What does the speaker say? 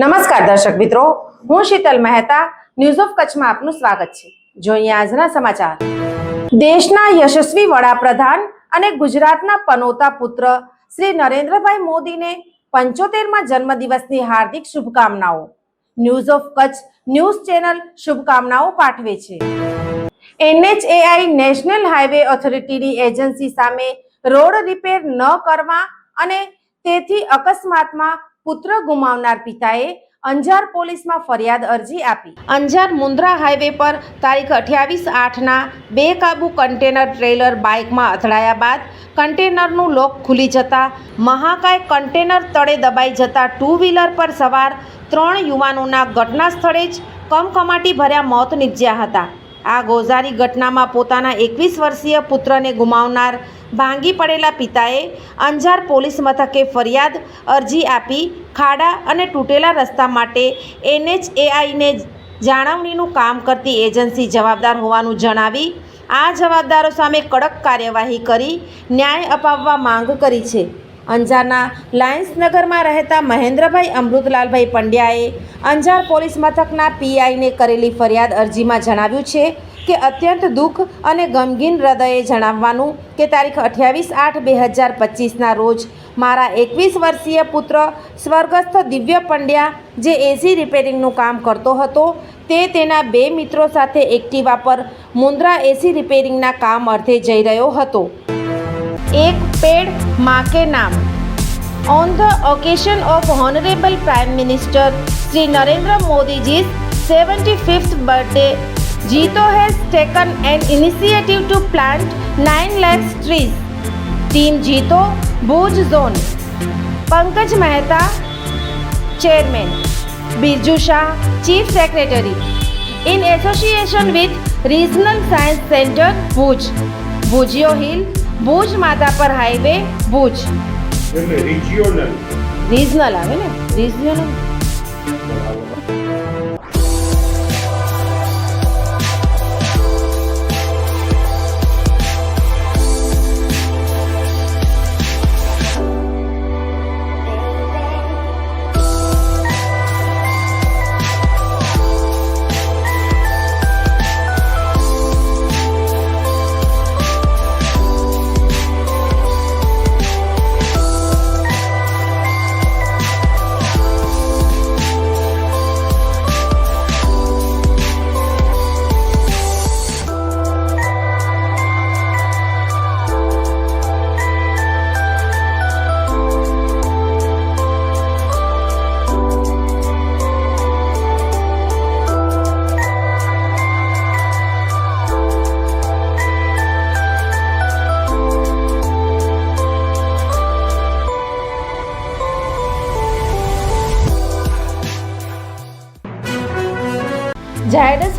નમસ્કાર દર્શક મિત્રો, હું શીતલ મહેતા ન્યૂઝ ઓફ કચ્છમાં આપનું સ્વાગત છે. જોઈએ આજના સમાચાર. દેશના યશસ્વી વડાપ્રધાન અને ગુજરાતના પનોતા પુત્ર શ્રી નરેન્દ્રભાઈ મોદીને પંચોતેરમાં જન્મદિવસની હાર્દિક શુભકામનાઓ. News of Kutch news channel શુભકામનાઓ પાઠવે છે. એનએચએઆઈ નેશનલ હાઈવે ઓથોરિટીની એજન્સી સામે રોડ રિપેર ન કરવા અને તેથી અકસ્માતમાં પુત્ર ગુમાવનાર પિતાએ અંજાર પોલીસમાં ફરિયાદ અરજી આપી. અંજાર મુન્દ્રા હાઈવે પર તારીખ અઠ્યાવીસ આઠના બેકાબુ કન્ટેનર ટ્રેલર બાઇકમાં અથડાયા બાદ કન્ટેનરનું લોક ખુલી જતા મહાકાય કન્ટેનર તળે દબાઈ જતા ટુ વ્હીલર પર સવાર ત્રણ યુવાનોના ઘટના સ્થળે જ કમકમાટી ભર્યા મોત નીપજ્યા હતા. આ ગોઝારી ઘટનામાં પોતાના એકવીસ વર્ષીય પુત્રને ગુમાવનાર ભાંગી પડેલા પિતાએ અંજાર પોલીસ મથકે ફરિયાદ અરજી આપી ખાડા અને તૂટેલા રસ્તા માટે એનએચએઆઈને જાળવણીનું કામ કરતી એજન્સી જવાબદાર હોવાનું જણાવી આ જવાબદારો સામે કડક કાર્યવાહી કરી ન્યાય અપાવવા માંગ કરી છે. અંજારના લાયન્સનગરમાં રહેતા મહેન્દ્રભાઈ અમૃતલાલભાઈ પંડ્યાએ અંજાર પોલીસ મથકના પીઆઈને કરેલી ફરિયાદ અરજીમાં જણાવ્યું છે કે અત્યંત દુઃખ અને ગમગીન હૃદયે જણાવવાનું કે તારીખ અઠ્યાવીસ આઠ બે હજાર પચીસના રોજ મારા એકવીસ વર્ષીય પુત્ર સ્વર્ગસ્થ દિવ્ય પંડ્યા જે એસી રિપેરિંગનું કામ કરતો હતો, તે તેના બે મિત્રો સાથે એક્ટિવા પર મુન્દ્રા એસી રિપેરિંગના કામ અર્થે જઈ રહ્યો હતો. એક પેડ માકે નામ. On the occasion of honorable prime minister shri narendra modi's 75th birthday jito has taken an initiative to plant 9 lakhs trees team jito bhuj zone pankaj mehta chairman birju shah chief secretary in association with regional science center bhuj Bhujiyo hill Bhuj Madhapar highway Bhuj regional regional આવે ને regional